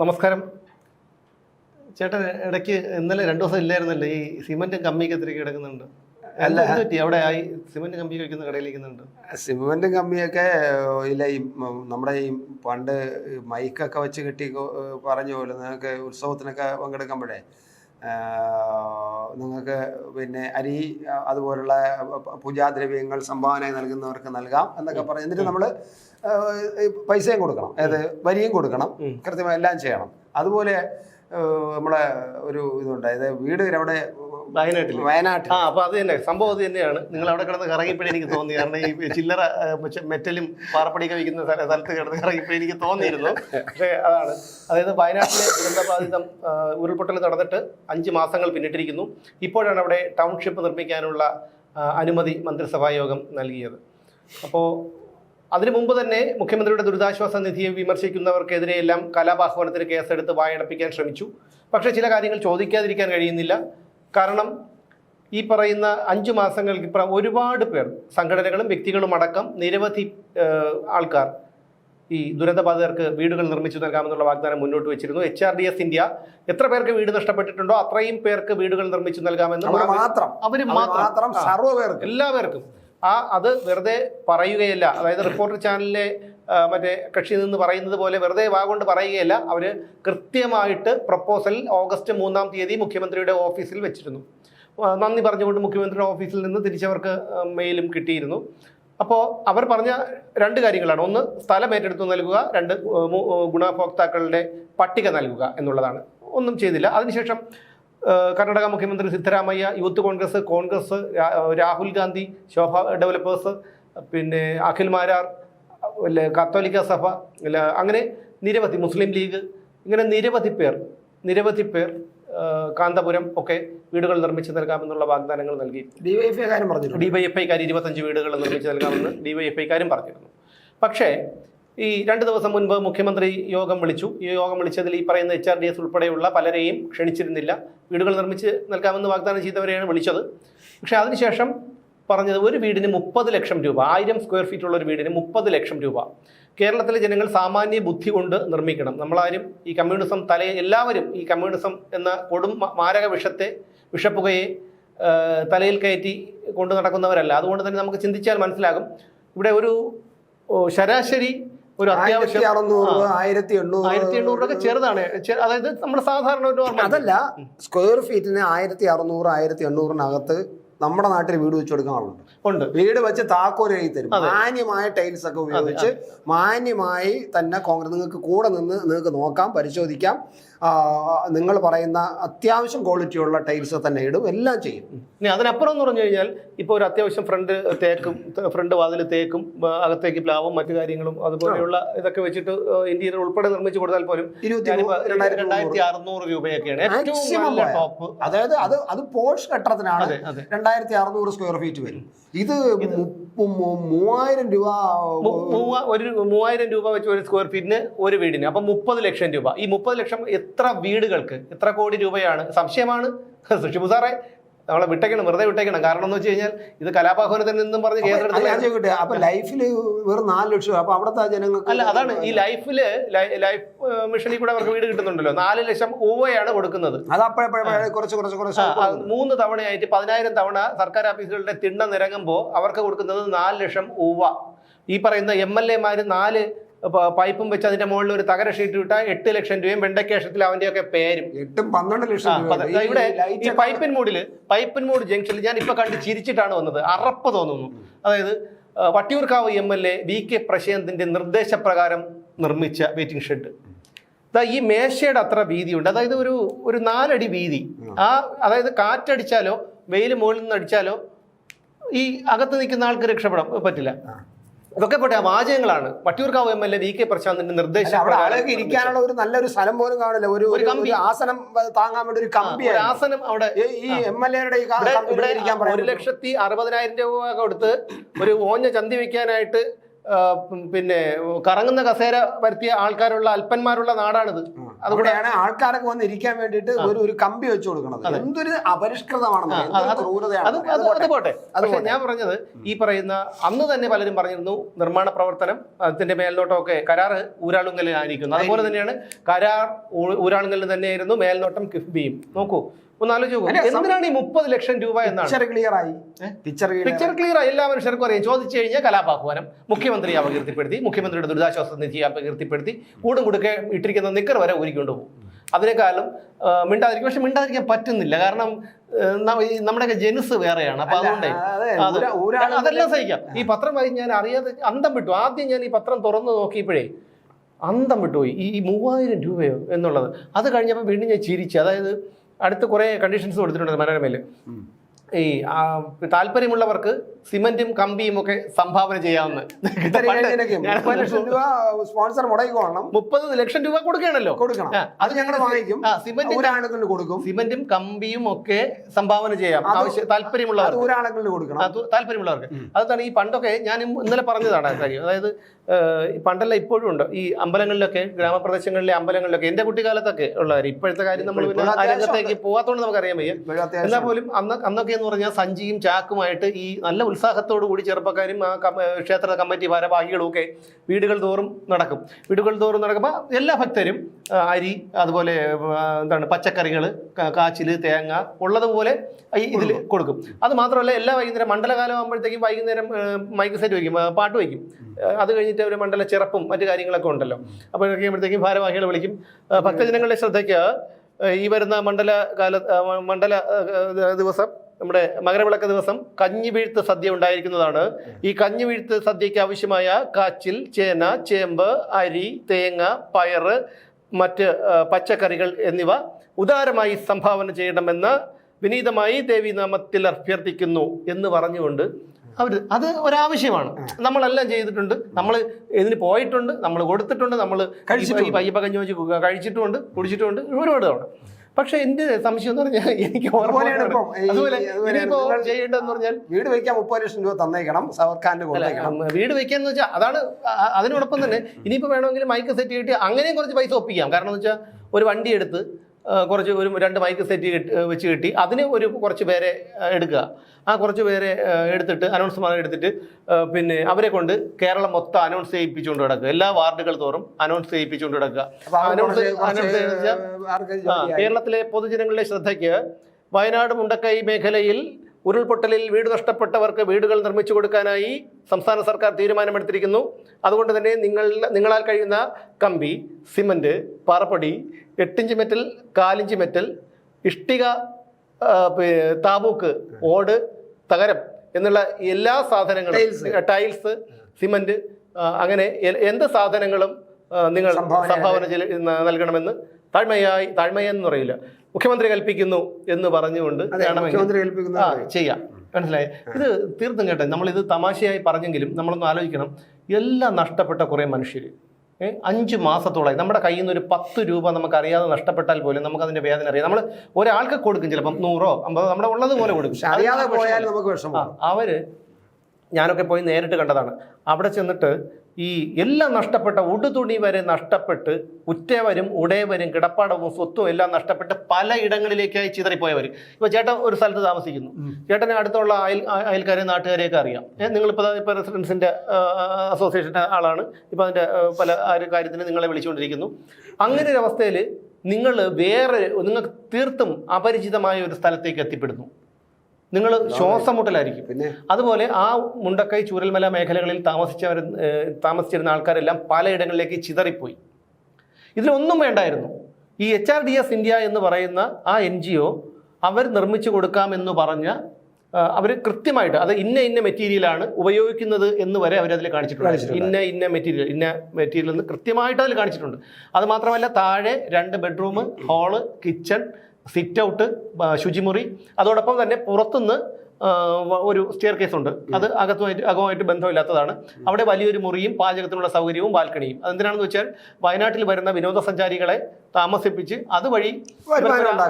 നമസ്കാരം. ചേട്ടൻ ഇടയ്ക്ക് ഇന്നലെ രണ്ടു ദിവസം ഇല്ലായിരുന്നല്ലേ ഈ സിമന്റും കമ്മിയൊക്കെ തിരികെ കിടക്കുന്നുണ്ട്. അല്ല. അവിടെ ആയി സിമന്റ് കമ്പി കഴിക്കുന്ന കടയിലിരിക്കുന്നുണ്ട് സിമെന്റും കമ്പിയൊക്കെ ഇല്ല ഈ നമ്മുടെ ഈ പണ്ട് മൈക്കൊക്കെ വെച്ച് കെട്ടി പറഞ്ഞ പോലെ നിങ്ങൾക്ക് ഉത്സവത്തിനൊക്കെ പങ്കെടുക്കുമ്പോഴേ നിങ്ങൾക്ക് പിന്നെ അരി അതുപോലുള്ള പൂജാദ്രവ്യങ്ങൾ സംഭാവന നൽകുന്നവർക്ക് നൽകാം എന്നൊക്കെ പറഞ്ഞു. എന്നിട്ട് നമ്മൾ പൈസയും കൊടുക്കണം. അതായത് വരിയും കൊടുക്കണം. കൃത്യമായി എല്ലാം ചെയ്യണം. അതുപോലെ നമ്മളെ ഒരു ഇതുണ്ട്. അതായത് വീട് അവിടെ വയനാട്ടിൽ വയനാട്ടിൽ ആ അപ്പൊ അത് തന്നെ. സംഭവം അത് തന്നെയാണ്. നിങ്ങൾ അവിടെ കിടന്ന് കറങ്ങിയപ്പോഴേ എനിക്ക് തോന്നി. കാരണം ഈ ചില്ലറ മെറ്റലും പാറപ്പടിയൊക്കെ വിൽക്കുന്ന സ്ഥല- സ്ഥലത്ത് കിടന്ന് കറങ്ങിയപ്പോൾ എനിക്ക് തോന്നിയിരുന്നു. പക്ഷേ അതാണ്. അതായത് വയനാട്ടിലെ ദുരന്തബാധിതം ഉരുൾപൊട്ടൽ നടന്നിട്ട് അഞ്ച് മാസങ്ങൾ പിന്നിട്ടിരിക്കുന്നു. ഇപ്പോഴാണ് അവിടെ ടൗൺഷിപ്പ് നിർമ്മിക്കാനുള്ള അനുമതി മന്ത്രിസഭാ യോഗം നൽകിയത്. അപ്പോൾ അതിനു മുമ്പ് തന്നെ മുഖ്യമന്ത്രിയുടെ ദുരിതാശ്വാസ നിധിയെ വിമർശിക്കുന്നവർക്കെതിരെയെല്ലാം കലാപാഹ്വാനത്തിന് കേസെടുത്ത് വായടപ്പിക്കാൻ ശ്രമിച്ചു. പക്ഷേ ചില കാര്യങ്ങൾ ചോദിക്കാതിരിക്കാൻ കഴിയുന്നില്ല. കാരണം ഈ പറയുന്ന അഞ്ച് മാസങ്ങൾക്ക് ഇപ്പുറം ഒരുപാട് പേർ സംഘടനകളും വ്യക്തികളും അടക്കം നിരവധി ആൾക്കാർ ഈ ദുരന്തബാധിതർക്ക് വീടുകൾ നിർമ്മിച്ചു നൽകാമെന്നുള്ള വാഗ്ദാനം മുന്നോട്ട് വെച്ചിരുന്നു. H R D S India എത്ര പേർക്ക് വീട് നഷ്ടപ്പെട്ടിട്ടുണ്ടോ അത്രയും പേർക്ക് വീടുകൾ നിർമ്മിച്ചു നൽകാമെന്ന് മാത്രം. അവർ അവർ മാത്രം. എല്ലാവർക്കും. ആ അത് വെറുതെ പറയുകയല്ല. അതായത് റിപ്പോർട്ടർ ചാനലിലെ മറ്റേ കക്ഷി നിന്ന് പറയുന്നത് പോലെ വെറുതെ വാ കൊണ്ട് പറയുകയല്ല. അവർ കൃത്യമായിട്ട് പ്രപ്പോസൽ ഓഗസ്റ്റ് മൂന്നാം തീയതി മുഖ്യമന്ത്രിയുടെ ഓഫീസിൽ വെച്ചിരുന്നു. നന്ദി പറഞ്ഞുകൊണ്ട് മുഖ്യമന്ത്രിയുടെ ഓഫീസിൽ നിന്ന് തിരിച്ചവർക്ക് മെയിലും കിട്ടിയിരുന്നു. അപ്പോൾ അവർ പറഞ്ഞ രണ്ട് കാര്യങ്ങളാണ്. ഒന്ന് സ്ഥലം ഏറ്റെടുത്തു നൽകുക. രണ്ട് ഗുണഭോക്താക്കളുടെ പട്ടിക നൽകുക എന്നുള്ളതാണ്. ഒന്നും ചെയ്തില്ല. അതിനുശേഷം കർണാടക മുഖ്യമന്ത്രി സിദ്ധരാമയ്യ യൂത്ത് കോൺഗ്രസ് കോൺഗ്രസ് രാഹുൽ ഗാന്ധി ശോഭ ഡെവലപ്പേഴ്സ് പിന്നെ അഖിൽ മാരാർ അല്ലെ കത്തോലിക്ക സഭ അല്ല, അങ്ങനെ നിരവധി മുസ്ലിം ലീഗ് ഇങ്ങനെ നിരവധി പേർ നിരവധി പേർ കാന്തപുരം ഒക്കെ വീടുകൾ നിർമ്മിച്ചു നൽകാമെന്നുള്ള വാഗ്ദാനങ്ങൾ നൽകി. ഡിവൈഎഫ്ഐ കാര്യം പറഞ്ഞിട്ടുണ്ട്. ഡിവൈഎഫ്ഐക്കാർ ഇരുപത്തഞ്ച് വീടുകൾ നിർമ്മിച്ച് നൽകാമെന്ന് ഡിവൈഎഫ്ഐക്കാരും പറഞ്ഞിരുന്നു. പക്ഷേ ഈ രണ്ട് ദിവസം മുൻപ് മുഖ്യമന്ത്രി യോഗം വിളിച്ചു. ഈ യോഗം വിളിച്ചതിൽ ഈ പറയുന്ന എച്ച് ആർ ഡി എസ് ഉൾപ്പെടെയുള്ള പലരെയും ക്ഷണിച്ചിരുന്നില്ല. വീടുകൾ നിർമ്മിച്ച് നൽകാമെന്ന് വാഗ്ദാനം ചെയ്തവരെയാണ് വിളിച്ചത്. പക്ഷേ അതിനുശേഷം പറഞ്ഞത് ഒരു വീടിന് മുപ്പത് ലക്ഷം രൂപ ആയിരം സ്ക്വയർ ഫീറ്റ് ഉള്ള ഒരു വീടിന് മുപ്പത് ലക്ഷം രൂപ. കേരളത്തിലെ ജനങ്ങൾ സാമാന്യ ബുദ്ധി കൊണ്ട് നിർമ്മിക്കണം. നമ്മളാരും ഈ കമ്മ്യൂണിസം തല എല്ലാവരും ഈ കമ്മ്യൂണിസം എന്ന കൊടും മാരക വിഷത്തെ വിഷപ്പുകയെ തലയിൽ കയറ്റി കൊണ്ടു നടക്കുന്നവരല്ല. അതുകൊണ്ട് തന്നെ നമുക്ക് ചിന്തിച്ചാൽ മനസ്സിലാകും. ഇവിടെ ഒരു ശരാശരി ഒരു അത്യാവശ്യം ആയിരത്തി എണ്ണൂറ് ആയിരത്തി എണ്ണൂറ് ചെറുതാണ്. അതായത് നമ്മുടെ സാധാരണ ഒരു അതല്ല സ്ക്വയർ ഫീറ്റിന് ആയിരത്തി അറുന്നൂറ് ആയിരത്തി എണ്ണൂറിനകത്ത് നമ്മുടെ നാട്ടിൽ വീട് വെച്ച് കൊടുക്കാൻ ആളുണ്ട്. ഉണ്ട്. വീട് വെച്ച് താക്കോൽ എഴുതി തരും. മാന്യമായ ടൈൽസ് ഒക്കെ ഉപയോഗിച്ച് മാന്യമായി തന്നെ കോൺഗ്രസ് നിങ്ങൾക്ക് കൂടെ നിന്ന് നിങ്ങൾക്ക് നോക്കാം പരിശോധിക്കാം. നിങ്ങൾ പറയുന്ന അത്യാവശ്യം ക്വാളിറ്റിയുള്ള ടൈൽസ് തന്നെ ഇടും എല്ലാം ചെയ്യും. ഇനി അതിനപ്പുറം എന്ന് പറഞ്ഞു കഴിഞ്ഞാൽ ഇപ്പോൾ ഒരു അത്യാവശ്യം ഫ്രണ്ട് തേക്കും ഫ്രണ്ട് വാതിൽ തേക്കും അകത്തേക്ക് പ്ലാവും മറ്റു കാര്യങ്ങളും അതുപോലെയുള്ള ഇതൊക്കെ വെച്ചിട്ട് ഇന്ത്യയിൽ ഉൾപ്പെടെ നിർമ്മിച്ചു കൊടുത്താൽ പോലും രണ്ടായിരത്തി അറുന്നൂറ് രൂപയൊക്കെയാണ് ഏറ്റവും ടോപ്പ് അതായത് അത് അത് പോഷ് കെട്ടത്തിനാണ് രണ്ടായിരത്തി അറുന്നൂറ് സ്ക്വയർ ഫീറ്റ് വരും. ഇത് മൂവായിരം രൂപ മൂവായിരം രൂപ വെച്ച് ഒരു സ്ക്വയർ ഫീറ്റിന് ഒരു വീടിന്. അപ്പം മുപ്പത് ലക്ഷം രൂപ. ഈ മുപ്പത് ലക്ഷം എത്ര വീടുകൾക്ക്? എത്ര കോടി രൂപയാണ്? സംശയമാണ്? സുഷിബു സാറേ നമ്മളെ വിട്ടേക്കണം വെറുതെ വിട്ടേക്കണം. കാരണം എന്ന് വെച്ച് കഴിഞ്ഞാൽ ഇത് കലാപാഹ്വാനത്തിൽ നിന്നും പറഞ്ഞ് കേസെടുത്ത് അപ്പൊ ലൈഫിൽ വെറും നാല് ലക്ഷം അപ്പൊ അവിടുത്തെ ജനങ്ങൾക്ക് അല്ല അതാണ് ഈ ലൈഫിൽ ലൈഫ് മിഷനിൽ കൂടെ അവർക്ക് വീട് കിട്ടുന്നുണ്ടല്ലോ. നാല് ലക്ഷം ഊവയാണ് കൊടുക്കുന്നത്. അത് അപ്പോഴപ്പോഴേ കുറച്ച് കുറച്ച് കുറച്ച് മൂന്ന് തവണയായിട്ട് പതിനായിരം തവണ സർക്കാർ ഓഫീസുകളുടെ തിണ്ണ നിരങ്ങുമ്പോൾ അവർക്ക് കൊടുക്കുന്നത് നാല് ലക്ഷം ഊവ ഈ പറയുന്ന എം എൽ എമാര് നാല് പൈപ്പും വെച്ച് അതിന്റെ മുകളിൽ ഒരു തകര ഷീറ്റ് ഇട്ട എട്ട് ലക്ഷം രൂപയും വെണ്ടക്കേഷത്തിൽ അവന്റെയൊക്കെ പേരും. എട്ടും പന്ത്രണ്ട് ലക്ഷം ഇവിടെ ഈ പൈപ്പിൻ മൂടിൽ പൈപ്പിൻ മൂട് ജംഗ്ഷനിൽ ഞാൻ ഇപ്പൊ കണ്ട് ചിരിച്ചിട്ടാണ് വന്നത്. അറപ്പ് തോന്നുന്നു. അതായത് Vattiyoorkavu M L A V K പ്രശാന്തിന്റെ നിർദ്ദേശപ്രകാരം നിർമ്മിച്ച വെയിറ്റിംഗ് ഷെഡ്. ഈ മേശയുടെ അത്ര ഉണ്ട് അതായത് ഒരു ഒരു നാലടി വീതി. ആ. അതായത് കാറ്റടിച്ചാലോ വെയിൽ മുകളിൽ നിന്ന് അടിച്ചാലോ ഈ അകത്ത് നിൽക്കുന്ന ആൾക്ക് രക്ഷപ്പെടാൻ പറ്റില്ല. ഇതൊക്കെ പോട്ടെ വാചകങ്ങളാണ്. Vattiyoorkavu M L A V K പ്രശാന്തിന്റെ നിർദ്ദേശം അവിടെ ആളുകൾക്ക് ഇരിക്കാനുള്ള ഒരു നല്ലൊരു സ്ഥലം പോലും കാണില്ല ഒരു ഒരു കമ്പി. ആസനം താങ്ങാൻ വേണ്ടി ഒരു കമ്പി ആസനം അവിടെ. ഈ എം എൽ എയുടെ ഒരു ലക്ഷത്തി അറുപതിനായിരം രൂപ കൊടുത്ത് ഒരു ഓഞ്ഞ ചന്തി വെക്കാനായിട്ട് പിന്നെ കറങ്ങുന്ന കസേര വരുത്തിയ ആൾക്കാരുള്ള അല്പന്മാരുള്ള നാടാണിത്. അവിടെയാണ് ആൾക്കാരൊക്കെ വന്ന് ഇരിക്കാൻ വേണ്ടിയിട്ട് ഒരു ഒരു കമ്പി വെച്ച് കൊടുക്കണത്. എന്തൊരു അപരിഷ്കൃതമാണ് പോട്ടെ. പക്ഷെ ഞാൻ പറഞ്ഞത് ഈ പറയുന്ന അന്ന് തന്നെ പലരും പറഞ്ഞിരുന്നു നിർമ്മാണ പ്രവർത്തനം അതിന്റെ മേൽനോട്ടമൊക്കെ കരാർ ഊരാളുങ്കലിനായിരിക്കുന്നു അതുപോലെ തന്നെയാണ് കരാർ ഊരാളുങ്കലിൽ തന്നെയായിരുന്നു മേൽനോട്ടം കിഫ്ബിയും. നോക്കൂ ഒന്ന് ആലോചിച്ച് എന്തിനാണ് ഈ മുപ്പത് ലക്ഷം രൂപ എന്നാണ്? പിക്ചർ ക്ലിയർ ആയി. പിക്ചർ ക്ലിയർ പിക്ചർ ക്ലിയർ എല്ലാ മനുഷ്യർക്കും അറിയാം. ചോദിച്ചു കഴിഞ്ഞാൽ കലാപാഹ്വാനം മുഖ്യമന്ത്രിയെ അപകീർത്തിപ്പെടുത്തി മുഖ്യമന്ത്രിയുടെ ദുരിതാശ്വാസ നിധിയെ അപകീർത്തിപ്പെടുത്തി കൂടും കൊടുക്കെ ഇട്ടിരിക്കുന്ന നിക്കർ വരെ ഊരിക്കൊണ്ടുപോകും അതിനേക്കാളും മിണ്ടാതിരിക്കും. പക്ഷെ മിണ്ടാതിരിക്കാൻ പറ്റുന്നില്ല. കാരണം നമ്മുടെയൊക്കെ ജനുസ് വേറെയാണ്. അപ്പൊ അതുകൊണ്ടേ അത് അതെല്ലാം സഹിക്കാം. ഈ പത്രം വായി ഞാൻ അറിയാതെ അന്തം വിട്ടു. ആദ്യം ഞാൻ ഈ പത്രം തുറന്നു നോക്കിയപ്പോഴേ അന്തം വിട്ടുപോയി. ഈ മൂവായിരം രൂപയോ എന്നുള്ളത്. അത് കഴിഞ്ഞപ്പോൾ വീണ്ടും ഞാൻ ചിരിച്ചു. അതായത് അടുത്ത് കുറേ കണ്ടീഷൻസ് കൊടുത്തിട്ടുണ്ട് മനോരമയിൽ ഈ താല്പര്യമുള്ളവർക്ക് സിമന്റും കമ്പിയും ഒക്കെ സംഭാവന ചെയ്യാവുന്ന. സ്പോൺസർ മുടങ്ങിക്കോളണം മുപ്പത് ലക്ഷം രൂപ കൊടുക്കുകയാണല്ലോ. കൊടുക്കണം. അത് ഞങ്ങൾ വാങ്ങിക്കും. സിമന്റ് കൊടുക്കും. സിമന്റും കമ്പിയും ഒക്കെ സംഭാവന ചെയ്യാം. ആവശ്യം താല്പര്യമുള്ളവർക്ക്. ഒരാളെക്കൊണ്ട് കൊടുക്കണം. അത് താല്പര്യമുള്ളവർക്ക്. അതാണ് ഈ പണ്ടൊക്കെ ഞാൻ ഇന്നലെ പറഞ്ഞതാണ് കാര്യം. അതായത് പണ്ടല്ല ഇപ്പോഴും ഉണ്ട്. ഈ അമ്പലങ്ങളിലൊക്കെ ഗ്രാമപ്രദേശങ്ങളിലെ അമ്പലങ്ങളിലൊക്കെ എന്റെ കുട്ടിക്കാലത്തൊക്കെ ഉള്ളവർ ഇപ്പോഴത്തെ കാര്യം നമ്മൾ രംഗത്തേക്ക് പോകാത്തോണ്ട് നമുക്കറിയാൻ വയ്യ. എന്നാൽ പോലും അന്ന് അന്നൊക്കെ എന്ന് പറഞ്ഞാൽ സഞ്ചിയും ചാക്കുമായിട്ട് ഈ നല്ല ഉത്സാഹത്തോടു കൂടി ചെറുപ്പക്കാരും ആ കമ്മ- ക്ഷേത്ര കമ്മിറ്റി ഭാരവാഹികളും ഒക്കെ വീടുകൾ തോറും നടക്കും. വീടുകൾ തോറും നടക്കുമ്പോൾ എല്ലാ ഭക്തരും അരി അതുപോലെ എന്താണ് പച്ചക്കറികൾ കാച്ചിൽ തേങ്ങ ഉള്ളതുപോലെ ഇതിൽ കൊടുക്കും. അത് മാത്രമല്ല എല്ലാ വൈകുന്നേരം മണ്ഡലകാലം ആകുമ്പോഴത്തേക്കും വൈകുന്നേരം മൈക്ക് സെറ്റ് വയ്ക്കും പാട്ട് വയ്ക്കും. അത് കഴിഞ്ഞിട്ട് അവർ മണ്ഡല ചിറപ്പും മറ്റു കാര്യങ്ങളൊക്കെ ഉണ്ടല്ലോ. അപ്പോൾ കഴിയുമ്പോഴത്തേക്കും ഭാരവാഹികൾ വിളിക്കും. ഭക്തജനങ്ങളുടെ ശ്രദ്ധയ്ക്ക് ഈ വരുന്ന മണ്ഡല കാല മണ്ഡല ദിവസം നമ്മുടെ മകരവിളക്ക് ദിവസം കഞ്ഞി വീഴ്ത്ത് സദ്യ ഉണ്ടായിരിക്കുന്നതാണ്. ഈ കഞ്ഞി വീഴ്ത്ത് സദ്യയ്ക്ക് ആവശ്യമായ കാച്ചിൽ ചേന ചേമ്പ് അരി തേങ്ങ പയറ് മറ്റ് പച്ചക്കറികൾ എന്നിവ ഉദാരമായി സംഭാവന ചെയ്യണമെന്ന് വിനീതമായി ദേവീനാമത്തിൽ അഭ്യർത്ഥിക്കുന്നു എന്ന് പറഞ്ഞുകൊണ്ട് അവർ അത് ഒരാവശ്യമാണ്. നമ്മളെല്ലാം ചെയ്തിട്ടുണ്ട്. നമ്മൾ ഇതിന് പോയിട്ടുണ്ട് നമ്മൾ കൊടുത്തിട്ടുണ്ട് നമ്മൾ കഴിച്ചിട്ട് ഈ പയ്യപ്പ കഞ്ഞി വെച്ച് കഴിച്ചിട്ടുമുണ്ട് കുടിച്ചിട്ടുമുണ്ട് ഒരുപാട് തവണ. പക്ഷെ എന്റെ സംശയം എന്ന് പറഞ്ഞാൽ എനിക്ക് ഓർമ്മ ചെയ്യേണ്ടതെന്ന് പറഞ്ഞാൽ വീട് വയ്ക്കാൻ മുപ്പത് ലക്ഷം രൂപ തന്നേക്കണം സവർഖാന്റെ വീട് വെക്കാന്ന് വെച്ചാൽ അതാണ് അതിനോടൊപ്പം തന്നെ ഇനിയിപ്പോ വേണമെങ്കിൽ മൈക്ക് സെറ്റ് ചെയ്തിട്ട് അങ്ങനെയും കുറച്ച് പൈസ ഒപ്പിക്കാം. കാരണം എന്ന് വെച്ചാൽ ഒരു വണ്ടി എടുത്ത് കുറച്ച് ഒരു രണ്ട് മൈക്ക് സെറ്റ് വെച്ച് കിട്ടി. അതിന് ഒരു കുറച്ച് പേരെ എടുക്കുക. ആ കുറച്ച് പേരെ എടുത്തിട്ട് അനൗൺസ്മാർ എടുത്തിട്ട് പിന്നെ അവരെ കൊണ്ട് കേരളം മൊത്തം അനൗൺസ് ചെയ്യിപ്പിച്ചുകൊണ്ട് കിടക്കുക എല്ലാ വാർഡുകൾ തോറും അനൗൺസ് ചെയ്യിപ്പിച്ചുകൊണ്ട് കിടക്കുക അനൗൺസ് അനൗൺസ്. കേരളത്തിലെ പൊതുജനങ്ങളുടെ ശ്രദ്ധയ്ക്ക് വയനാട് മുണ്ടക്കൈ മേഖലയിൽ ഉരുൾപൊട്ടലിൽ വീട് നഷ്ടപ്പെട്ടവർക്ക് വീടുകൾ നിർമ്മിച്ചു കൊടുക്കാനായി സംസ്ഥാന സർക്കാർ തീരുമാനമെടുത്തിരിക്കുന്നു. അതുകൊണ്ട് തന്നെ നിങ്ങൾ നിങ്ങളാൽ കഴിയുന്ന കമ്പി സിമന്റ് പാറപ്പൊടി എട്ടിഞ്ച് മെറ്റൽ കാലിഞ്ച് മെറ്റൽ ഇഷ്ടിക താബൂക്ക് ഓട് തകരം എന്നുള്ള എല്ലാ സാധനങ്ങളും ടൈൽസ് സിമന്റ് അങ്ങനെ എന്ത് സാധനങ്ങളും നിങ്ങൾ സംഭാവന നൽകണമെന്ന് താഴ്മയായി താഴ്മയെന്ന് പറയില്ല. മുഖ്യമന്ത്രി കൽപ്പിക്കുന്നു എന്ന് പറഞ്ഞുകൊണ്ട് മുഖ്യമന്ത്രി കൽപ്പിക്കുന്നു ആ ചെയ്യാം. മനസ്സിലായി? ഇത് തീർത്തും കേട്ടെ നമ്മളിത് തമാശയായി പറഞ്ഞെങ്കിലും നമ്മളൊന്ന് ആലോചിക്കണം. എല്ലാം നഷ്ടപ്പെട്ട കുറേ മനുഷ്യർ. അഞ്ച് മാസത്തോളമായി നമ്മുടെ കയ്യിൽ നിന്ന് ഒരു പത്ത് രൂപ നമുക്കറിയാതെ നഷ്ടപ്പെട്ടാൽ പോലും നമുക്ക് അതിന്റെ വേദന അറിയാം. നമ്മൾ ഒരാൾക്ക് കൊടുക്കും ചിലപ്പം നൂറോ അമ്പതോ നമ്മുടെ ഉള്ളത് പോലെ കൊടുക്കും. അറിയാതെ പോയാൽ നമുക്ക് അവർ ഞാനൊക്കെ പോയി നേരിട്ട് കണ്ടതാണ്. അവിടെ ചെന്നിട്ട് ഈ എല്ലാം നഷ്ടപ്പെട്ട ഉടുതുണി വരെ നഷ്ടപ്പെട്ട് ഉറ്റവരും ഉടയവരും കിടപ്പാടവും സ്വത്തും എല്ലാം നഷ്ടപ്പെട്ട് പല ഇടങ്ങളിലേക്കായി ചിതറിപ്പോയവർ ഇപ്പോൾ ചേട്ടൻ ഒരു സ്ഥലത്ത് താമസിക്കുന്നു. ചേട്ടനെ അടുത്തുള്ള അയൽ അയൽക്കാരെയും അയൽക്കാരെ നാട്ടുകാരെയൊക്കെ അറിയാം. നിങ്ങളിപ്പോൾ ഇപ്പോൾ റെസിഡൻസിന്റെ അസോസിയേഷന്റെ ആളാണ്. ഇപ്പോൾ അതിന്റെ പല ഒരു കാര്യത്തിന് നിങ്ങളെ വിളിച്ചുകൊണ്ടിരിക്കുന്നു. അങ്ങനെ ഒരു അവസ്ഥയിൽ നിങ്ങൾ വേറെ നിങ്ങൾക്ക് തീർത്തും അപരിചിതമായ ഒരു സ്ഥലത്തേക്ക് എത്തിപ്പെടുന്നു. നിങ്ങൾ ശ്വാസം മുട്ടലായിരിക്കും പിന്നെ അതുപോലെ ആ മുണ്ടക്കൈ ചൂരൽമല മേഖലകളിൽ താമസിച്ചവർ താമസിച്ചിരുന്ന ആൾക്കാരെല്ലാം പലയിടങ്ങളിലേക്ക് ചിതറിപ്പോയി. ഇതിലൊന്നും വേണ്ടായിരുന്നു. ഈ H R D S India എന്ന് പറയുന്ന ആ എൻ ജി ഒ അവർ നിർമ്മിച്ചു കൊടുക്കാമെന്ന് പറഞ്ഞ അവർ കൃത്യമായിട്ട് അത് ഇന്ന ഇന്ന മെറ്റീരിയലാണ് ഉപയോഗിക്കുന്നത് എന്ന് വരെ അവരതിൽ കാണിച്ചിട്ടുണ്ട് കാണിച്ചിട്ടുണ്ട്. ഇന്ന ഇന്ന മെറ്റീരിയൽ ഇന്ന മെറ്റീരിയൽ എന്ന് കൃത്യമായിട്ട് അതിൽ കാണിച്ചിട്ടുണ്ട്. അത് മാത്രമല്ല താഴെ രണ്ട് bedroom hall kitchen sit out ശുചിമുറി. അതോടൊപ്പം തന്നെ പുറത്തുനിന്ന് ഒരു സ്റ്റെയർ കേസ് ഉണ്ട്. അത് അകത്തുമായിട്ട് അകമായിട്ട് ബന്ധമില്ലാത്തതാണ്. അവിടെ വലിയൊരു മുറിയും പാചകത്തിനുള്ള സൗകര്യവും ബാൽക്കണിയും. അതെന്തിനാണെന്ന് വെച്ചാൽ വയനാട്ടിൽ വരുന്ന വിനോദസഞ്ചാരികളെ താമസിപ്പിച്ച് അതുവഴി.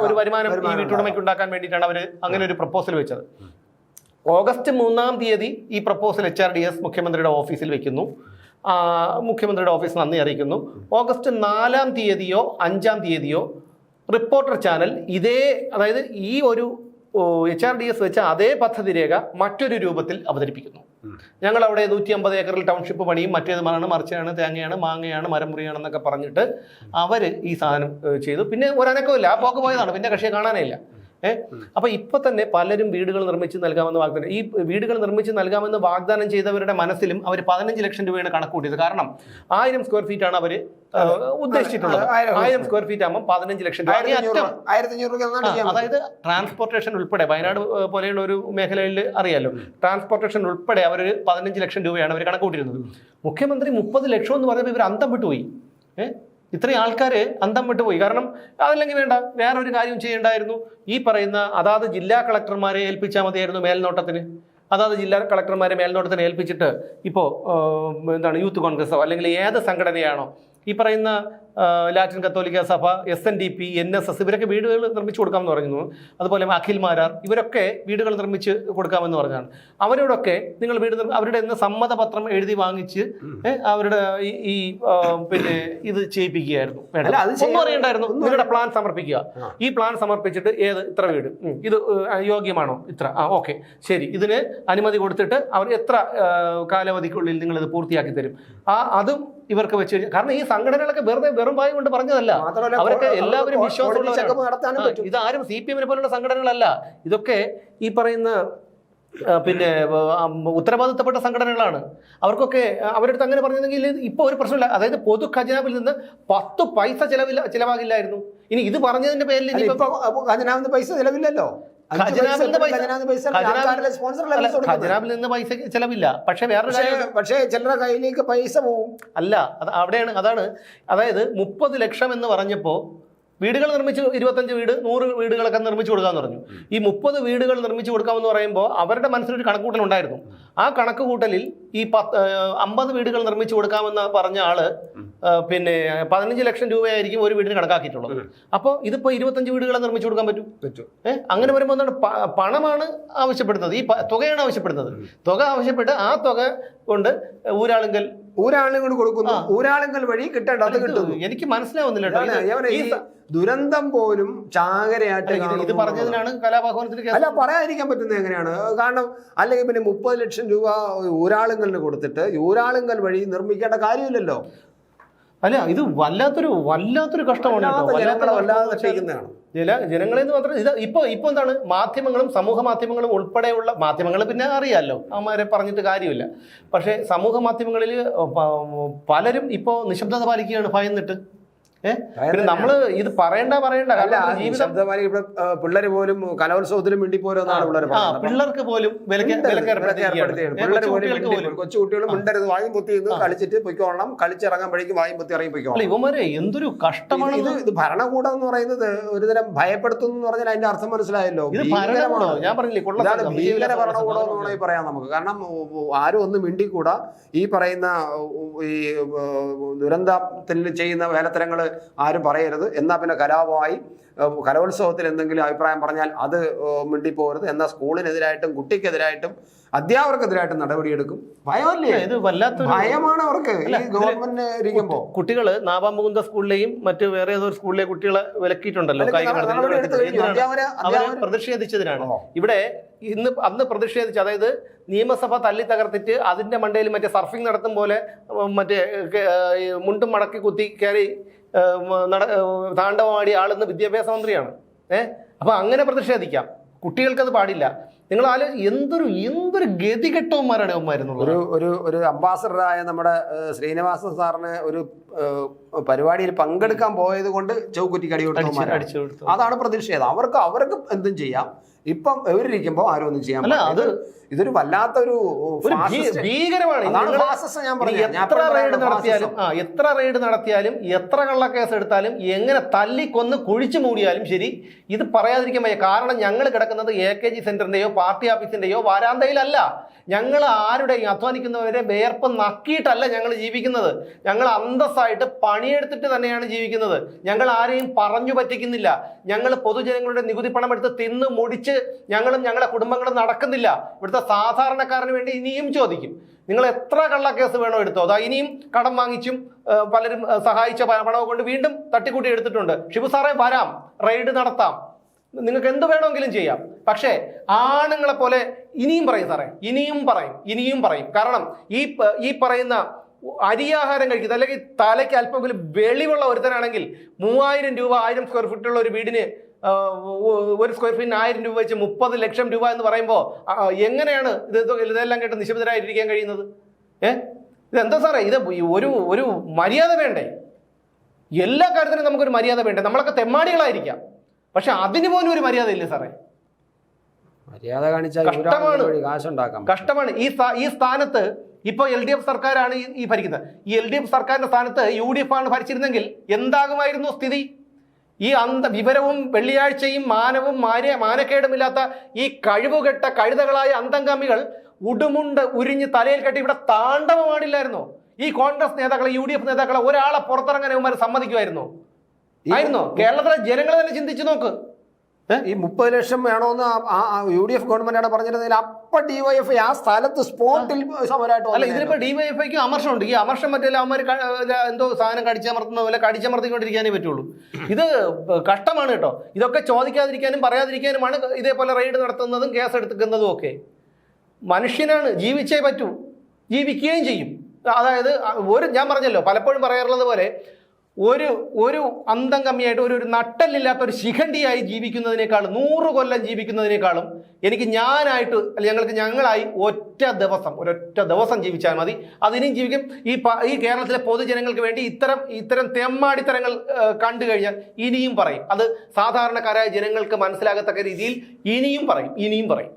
ഒരു വരുമാനം ഈ വീട്ടുടമയ്ക്ക് ഉണ്ടാക്കാൻ വേണ്ടിയിട്ടാണ് അവർ അങ്ങനെ ഒരു പ്രപ്പോസൽ വെച്ചത്. ഓഗസ്റ്റ് മൂന്നാം തീയതി ഈ proposal H R D S മുഖ്യമന്ത്രിയുടെ ഓഫീസിൽ വെക്കുന്നു. മുഖ്യമന്ത്രിയുടെ ഓഫീസ് നന്ദി അറിയിക്കുന്നു. ഓഗസ്റ്റ് നാലാം തീയതിയോ അഞ്ചാം തീയതിയോ റിപ്പോർട്ടർ ചാനൽ ഇതേ അതായത് ഈ ഒരു എച്ച് ആർ ഡി എസ് വെച്ച അതേ പദ്ധതി രേഖ മറ്റൊരു രൂപത്തിൽ അവതരിപ്പിക്കുന്നു. ഞങ്ങൾ അവിടെ നൂറ്റി അമ്പത് ഏക്കറിൽ ടൗൺഷിപ്പ് പണിയും മറ്റേത് മറാണ് മറിച്ചാണ് തേങ്ങയാണ് മാങ്ങയാണ് മരം മുറിയാണെന്നൊക്കെ പറഞ്ഞിട്ട് അവർ ഈ സാധനം ചെയ്തു. പിന്നെ ഒരനക്കമില്ല ആ പോക്ക് പോയതാണ്. പിന്നെ കക്ഷിയെ കാണാനേ ഇല്ല. ഏഹ് അപ്പൊ ഇപ്പൊ തന്നെ പലരും വീടുകൾ നിർമ്മിച്ച് നൽകാമെന്ന് വാഗ്ദാനം ഈ വീടുകൾ നിർമ്മിച്ച് നൽകാമെന്ന് വാഗ്ദാനം ചെയ്തവരുടെ മനസ്സിലും അവർ പതിനഞ്ച് ലക്ഷം രൂപയാണ് കണക്ക് കൂട്ടിയത്. കാരണം ആയിരം സ്ക്വയർ ഫീറ്റ് ആണ് അവർ ഉദ്ദേശിച്ചിട്ടുള്ളത്. ആയിരം സ്ക്വയർ ഫീറ്റ് ആകുമ്പോൾ പതിനഞ്ച് ലക്ഷം രൂപ. അതായത് ട്രാൻസ്പോർട്ടേഷൻ ഉൾപ്പെടെ വയനാട് പോലെയുള്ള ഒരു മേഖലയിൽ അറിയാലോ. ട്രാൻസ്പോർട്ടേഷൻ ഉൾപ്പെടെ അവർ പതിനഞ്ച് ലക്ഷം രൂപയാണ് അവർ കണക്ക് കൂട്ടിയിരുന്നത്. മുഖ്യമന്ത്രി മുപ്പത് ലക്ഷം എന്ന് പറഞ്ഞപ്പോൾ ഇവർ അന്തം വിട്ടുപോയി. ഏഹ് ഇത്രയും ആൾക്കാർ അന്തം വിട്ടുപോയി കാരണം അതല്ലെങ്കിൽ വേണ്ട വേറെ ഒരു കാര്യം ചെയ്യേണ്ടായിരുന്നു. ഈ പറയുന്ന അതാത് ജില്ലാ കളക്ടർമാരെ ഏൽപ്പിച്ചാൽ മതിയായിരുന്നു മേൽനോട്ടത്തിന്. അതാത് ജില്ലാ കളക്ടർമാരെ മേൽനോട്ടത്തിന് ഏൽപ്പിച്ചിട്ട് ഇപ്പോൾ എന്താണ് യൂത്ത് കോൺഗ്രസോ അല്ലെങ്കിൽ ഏത് സംഘടനയാണോ ഈ പറയുന്ന ലാറ്റിൻ കത്തോലിക്ക സഭ S N D P N S S ഇവരൊക്കെ വീടുകൾ നിർമ്മിച്ചു കൊടുക്കാമെന്ന് പറഞ്ഞു അതുപോലെ അഖിൽ മാരാർ ഇവരൊക്കെ വീടുകൾ നിർമ്മിച്ച് കൊടുക്കാമെന്ന് പറഞ്ഞാണ്. അവരോടൊക്കെ നിങ്ങൾ വീട് അവരുടെ ഇന്ന് സമ്മതപത്രം എഴുതി വാങ്ങിച്ച് അവരുടെ ഈ പിന്നെ ഇത് ചെയ്യിപ്പിക്കുകയായിരുന്നു. ഒന്നും അറിയണ്ടായിരുന്നു നിങ്ങളുടെ പ്ലാൻ സമർപ്പിക്കുക. ഈ പ്ലാൻ സമർപ്പിച്ചിട്ട് ഏത് ഇത്ര വീട്? ഇത് യോഗ്യമാണോ? ഇത്ര. ആ ഓക്കെ. ശരി. ഇതിന് അനുമതി കൊടുത്തിട്ട് അവർ എത്ര കാലാവധിക്കുള്ളിൽ നിങ്ങൾ ഇത് പൂർത്തിയാക്കി തരും? ആ അതും ഇവർക്ക് വെച്ച് കഴിഞ്ഞാൽ കാരണം ഈ സംഘടനകളൊക്കെ വെറുതെ വെറും വായു കൊണ്ട് പറഞ്ഞതല്ല. അവരൊക്കെ എല്ലാവരും വിശ്വാസമുള്ള ഇത് ആരും. ഇതാരും സി പി എമ്മിനെ പോലുള്ള സംഘടനകളല്ല. ഇതൊക്കെ ഈ പറയുന്ന പിന്നെ ഉത്തരവാദിത്തപ്പെട്ട സംഘടനകളാണ്. അവർക്കൊക്കെ അവരടുത്ത് അവരുടെ അടുത്ത് അങ്ങനെ പറഞ്ഞിരുന്നെങ്കിൽ ഇപ്പോൾ ഒരു പ്രശ്നമില്ല. അതായത് പൊതു ഖജനാവിൽ നിന്ന് പത്ത് പൈസ ചെലവില്ല ചിലവാകില്ലായിരുന്നു. ഇനി ഇത് പറഞ്ഞതിന്റെ പേരിൽ ഖജനാവിന് പൈസ ചെലവില്ലല്ലോ. ഖജനാവിൽ നിന്ന് പൈസ ചെലവില്ല. പക്ഷെ വേറൊരു പക്ഷേ ചിലരുടെ കയ്യിലേക്ക് പൈസ പോവും. അല്ല അത് അവിടെയാണ്. അതാണ്. അതായത് മുപ്പത് ലക്ഷം എന്ന് പറഞ്ഞപ്പോൾ വീടുകൾ നിർമ്മിച്ച് ഇരുപത്തഞ്ച് വീട് നൂറ് വീടുകളൊക്കെ നിർമ്മിച്ചു കൊടുക്കാന്ന് പറഞ്ഞു. ഈ മുപ്പത് വീടുകൾ നിർമ്മിച്ചു കൊടുക്കാമെന്ന് പറയുമ്പോൾ അവരുടെ മനസ്സിലൊരു കണക്കൂട്ടൽ ഉണ്ടായിരുന്നു. ആ കണക്ക് കൂട്ടലിൽ ഈ പത്ത് അമ്പത് വീടുകൾ നിർമ്മിച്ചു കൊടുക്കാമെന്ന് പറഞ്ഞ ആൾ പിന്നെ പതിനഞ്ച് ലക്ഷം രൂപയായിരിക്കും ഒരു വീടിന് കണക്കാക്കിയിട്ടുള്ളത്. അപ്പോൾ ഇതിപ്പോൾ ഇരുപത്തഞ്ച് വീടുകളെ നിർമ്മിച്ചു കൊടുക്കാൻ പറ്റും? പറ്റും. ഏഹ് അങ്ങനെ വരുമ്പോൾ എന്താണ്? പണമാണ് ആവശ്യപ്പെടുന്നത്. ഈ തുകയാണ് ആവശ്യപ്പെടുന്നത്. തുക ആവശ്യപ്പെട്ട് ആ തുക കൊണ്ട് ഊരാളുങ്കൽ ഊരാളുകൾ കൊടുക്കുന്നു ഒരാളുകൾ വഴി കിട്ടേണ്ട അത് കിട്ടുന്നു. എനിക്ക് മനസ്സിലാവുന്നില്ല ഈ ദുരന്തം പോലും ചാകരയായിട്ട് ഇത് പറഞ്ഞതിനാണ് കലാഭവനത്തിന് അല്ല പറയാതിരിക്കാൻ പറ്റുന്നത് എങ്ങനെയാണ്? കാരണം അല്ലെങ്കിൽ പിന്നെ മുപ്പത് ലക്ഷം രൂപ ഊരാളുങ്കലിന് കൊടുത്തിട്ട് ഊരാളുങ്കൽ വഴി നിർമ്മിക്കേണ്ട കാര്യമില്ലല്ലോ. അല്ല ഇത് വല്ലാത്തൊരു വല്ലാത്തൊരു കഷ്ടമാണ് ചില ജനങ്ങളെ മാത്രം ഇത് ഇപ്പൊ ഇപ്പൊ എന്താണ്? മാധ്യമങ്ങളും സമൂഹ മാധ്യമങ്ങളും ഉൾപ്പെടെയുള്ള മാധ്യമങ്ങൾ പിന്നെ അറിയാമല്ലോ അമ്മമാരെ പറഞ്ഞിട്ട് കാര്യമില്ല. പക്ഷേ സമൂഹ മാധ്യമങ്ങളിൽ പലരും ഇപ്പോൾ നിശബ്ദത പാലിക്കുകയാണ് ഭയന്നിട്ട്. പിന്നെ നമ്മൾ ഇത് പറയണ്ട പറയണ്ട. ശബ്ദമാരി ഇവിടെ പിള്ളേര് പോലും കലോത്സവത്തിലും മിണ്ടി പോലും എന്നാണ് പിള്ളേർ പിള്ളേർക്ക് പോലും കൊച്ചുകുട്ടികളും മിണ്ടരുത് വായും പൊത്തി കളിച്ചിട്ട് പൊയ്ക്കോളണം. കളിച്ചിറങ്ങുമ്പോഴേക്കും വായും പൊത്തി ഇറങ്ങി പൊയ്ക്കോളണം. ഇവന്മാരെ എന്തൊരു കഷ്ടമാണ് ഇത് ഇത് ഭരണകൂടം എന്ന് പറയുന്നത് ഒരുതരം ഭയപ്പെടുത്തുന്നു എന്ന് പറഞ്ഞാൽ അതിന്റെ അർത്ഥം മനസ്സിലായല്ലോ. ഞാൻ പറഞ്ഞില്ലേ ഭീകര ഭരണകൂടം എന്ന് വേണമെങ്കിൽ പറയാം നമുക്ക്. കാരണം ആരും ഒന്നും മിണ്ടിക്കൂടാ. ഈ പറയുന്ന ഈ ദുരന്തത്തിൽ ചെയ്യുന്ന വേലത്തരങ്ങൾ ആരും പറയരുത്. എന്നാൽ പിന്നെ കലാപമായി കലോത്സവത്തിൽ എന്തെങ്കിലും അഭിപ്രായം പറഞ്ഞാൽ അത് മിണ്ടിപ്പോകരുത് എന്നാൽ സ്കൂളിനെതിരായിട്ടും കുട്ടിക്കെതിരായിട്ടും അധ്യാപകർക്കെതിരായിട്ടും നടപടിയെടുക്കും. ഭയമല്ലേ? ഇത് വല്ലാത്ത ഭയമാണ് അവർക്ക്. ഗവൺമെന്റ് ഇരിക്കുമ്പോൾ കുട്ടികൾ നാവാമുകുന്ദ സ്കൂളിലെയും മറ്റ് വേറെ ഏതോ സ്കൂളിലെ കുട്ടികളെ വിലക്കിയിട്ടുണ്ടല്ലോ കായിക പ്രതിഷേധിച്ചതിനാണ്. ഇവിടെ ഇന്ന് അന്ന് പ്രതിഷേധിച്ച് അതായത് നിയമസഭ തല്ലി തകർത്തിട്ട് അതിന്റെ മണ്ടയിൽ മറ്റേ സർഫിംഗ് നടത്തും പോലെ മറ്റേ മുണ്ടും മടക്കി കുത്തി കയറി നട താണ്ഡവമാടിയ ആളെന്ന് വിദ്യാഭ്യാസ മന്ത്രിയാണ്. ഏഹ് അപ്പം അങ്ങനെ പ്രതിഷേധിക്കാം. കുട്ടികൾക്കത് പാടില്ല. നിങ്ങൾ ആലോചിച്ച് എന്തൊരു എന്തൊരു ഗതികെട്ടവന്മാരാണ് അവന്മാരുന്നത് ഒരു ഒരു ഒരു അംബാസഡറായ നമ്മുടെ ശ്രീനിവാസൻ സാറിന് ഒരു പരിപാടിയിൽ പങ്കെടുക്കാൻ പോയത് കൊണ്ട് ചൗക്കുറ്റിക്ക് അതാണ് പ്രതിഷേധം. അവർക്ക് അവർക്ക് എന്തും ചെയ്യാം. ഇപ്പം ഇവരിയ്ക്കുമ്പോ ആരും ഒന്നും ചെയ്യാൻ അത് ഇതൊരു വല്ലാത്തൊരു ഭീകരമാണ്. എത്ര റെയ്ഡ് നടത്തിയാലും ആ എത്ര റെയ്ഡ് നടത്തിയാലും എത്ര കള്ളക്കേസ് എടുത്താലും എങ്ങനെ തല്ലിക്കൊന്ന് കുഴിച്ചു മൂടിയാലും ശരി ഇത് പറയാതിരിക്കാൻ വയ്യ. കാരണം ഞങ്ങൾ കിടക്കുന്നത് എ കെ ജി സെന്ററിന്റെയോ പാർട്ടി ഓഫീസിന്റെയോ വാരാന്തയിലല്ല ഞങ്ങൾ ആരുടെയും അധ്വാനിക്കുന്നവരെ വേർപ്പ് നക്കിയിട്ടല്ല ഞങ്ങൾ ജീവിക്കുന്നത്. ഞങ്ങൾ അന്തസ്സായിട്ട് പണിയെടുത്തിട്ട് തന്നെയാണ് ജീവിക്കുന്നത്. ഞങ്ങൾ ആരെയും പറഞ്ഞു പറ്റിക്കുന്നില്ല. ഞങ്ങൾ പൊതുജനങ്ങളുടെ നികുതി പണം എടുത്ത് തിന്ന് മുടിച്ച് ഞങ്ങളും ഞങ്ങളുടെ കുടുംബങ്ങളും നടക്കുന്നില്ല. ഇവിടുത്തെ സാധാരണക്കാരന് വേണ്ടി ഇനിയും ചോദിക്കും. നിങ്ങൾ എത്ര കള്ളക്കേസ് വേണോ എടുത്തോ? അതാ ഇനിയും കടം വാങ്ങിച്ചും പലരും സഹായിച്ച പണവും കൊണ്ട് വീണ്ടും തട്ടിക്കൂട്ടി എടുത്തിട്ടുണ്ട്. ഷിബു സാറേ വരാം റെയ്ഡ് നടത്താം. നിങ്ങൾക്ക് എന്ത് വേണമെങ്കിലും ചെയ്യാം. പക്ഷേ ആണുങ്ങളെ പോലെ ഇനിയും പറയും സാറേ ഇനിയും പറയും ഇനിയും പറയും. കാരണം ഈ ഈ പറയുന്ന അരിയാഹാരം കഴിക്കുന്നത് അല്ലെങ്കിൽ തലയ്ക്ക് അല്പമെങ്കിലും വെളിവുള്ള ഒരുത്തനാണെങ്കിൽ മൂവായിരം രൂപ ആയിരം സ്ക്വയർ ഫീറ്റുള്ള ഒരു വീടിന് ഒരു സ്ക്വയർ ഫീറ്റിന് ആയിരം രൂപ വെച്ച് മുപ്പത് ലക്ഷം രൂപ എന്ന് പറയുമ്പോൾ എങ്ങനെയാണ് ഇത് ഇത് ഇതെല്ലാം കേട്ട് നിശബ്ദരായിട്ടിരിക്കാൻ കഴിയുന്നത്? ഏ? ഇതെന്താ സാറേ? ഇത് ഒരു ഒരു മര്യാദ വേണ്ടേ? എല്ലാ കാര്യത്തിനും നമുക്കൊരു മര്യാദ വേണ്ടേ? നമ്മളൊക്കെ തെമ്മാടികളായിരിക്കാം. പക്ഷെ അതിന് പോലും ഒരു മര്യാദ ഇല്ലേ സാറേ. മര്യാദ കാണിച്ചാൽ കഷ്ടമാണ്. കഷ്ടമാണ്. ഈ ഈ സ്ഥാനത്ത് ഇപ്പോൾ എൽ ഡി എഫ് സർക്കാരാണ് ഈ ഭരിക്കുന്നത്. ഈ എൽ ഡി എഫ് സർക്കാരിന്റെ സ്ഥാനത്ത് യു ഡി എഫ് ആണ് ഭരിച്ചിരുന്നെങ്കിൽ എന്താകുമായിരുന്നു സ്ഥിതി? ഈ അന്ത വിവരവും വെള്ളിയാഴ്ചയും മാനവും മാന മാനക്കേടുമില്ലാത്ത ഈ കഴിവുകെട്ട കഴുതകളായ അന്തംഗാമികൾ ഉടുമുണ്ട് ഉരിഞ്ഞ് തലയിൽ കെട്ടി ഇവിടെ താണ്ഡവമാണില്ലായിരുന്നോ ഈ കോൺഗ്രസ് നേതാക്കളെ യു ഡി എഫ് നേതാക്കളെ ഒരാളെ പുറത്തിറങ്ങാൻ ഇവന്മാർ സമ്മതിക്കുമായിരുന്നോ? ആയിരുന്നോ? കേരളത്തിലെ ജനങ്ങളെ തന്നെ ചിന്തിച്ചു നോക്ക്. ഈ മുപ്പത് ലക്ഷം വേണമെന്ന് യു ഡി എഫ് ഗവൺമെന്റാണ് പറഞ്ഞിരുന്നതിൽ അപ്പൊ ഡിവൈഎഫ് ആ സ്ഥലത്ത് സ്പോട്ടിൽ സമരമായിട്ട് അല്ല. ഇതിലിപ്പോ ഡിവൈഎഫ്ഐക്ക് അമർഷമുണ്ട്. ഈ അമർഷം മറ്റേ അവന്മാർ എന്തോ സാധനം കടിച്ചമർത്തുന്ന പോലെ കടിച്ചമർത്തിക്കൊണ്ടിരിക്കാനേ പറ്റുള്ളൂ. ഇത് കഷ്ടമാണ് കേട്ടോ. ഇതൊക്കെ ചോദിക്കാതിരിക്കാനും പറയാതിരിക്കാനുമാണ് ഇതേപോലെ റെയ്ഡ് നടത്തുന്നതും കേസ് എടുക്കുന്നതും ഒക്കെ. മനുഷ്യനാണ്. ജീവിച്ചേ പറ്റൂ. ജീവിക്കുകയും ചെയ്യും. അതായത് ഒരു ഞാൻ പറഞ്ഞല്ലോ പലപ്പോഴും പറയാറുള്ളത് പോലെ ഒരു ഒരു അന്തം കമ്മിയായിട്ട് ഒരു ഒരു നട്ടല്ലില്ലാത്ത ഒരു ശിഖണ്ഡിയായി ജീവിക്കുന്നതിനേക്കാളും നൂറ് കൊല്ലം ജീവിക്കുന്നതിനേക്കാളും എനിക്ക് ഞാനായിട്ട് അല്ല ഞങ്ങൾക്ക് ഞങ്ങളായി ഒറ്റ ദിവസം ഒരൊറ്റ ദിവസം ജീവിച്ചാൽ മതി. അതിനും ജീവിക്കും. ഈ ഈ കേരളത്തിലെ പൊതുജനങ്ങൾക്ക് വേണ്ടി ഇത്തരം ഇത്തരം തെമ്മാടിത്തരങ്ങൾ കണ്ടു കഴിഞ്ഞാൽ ഇനിയും പറയും. അത് സാധാരണക്കാരായ ജനങ്ങൾക്ക് മനസ്സിലാകത്തക്ക രീതിയിൽ ഇനിയും പറയും ഇനിയും പറയും.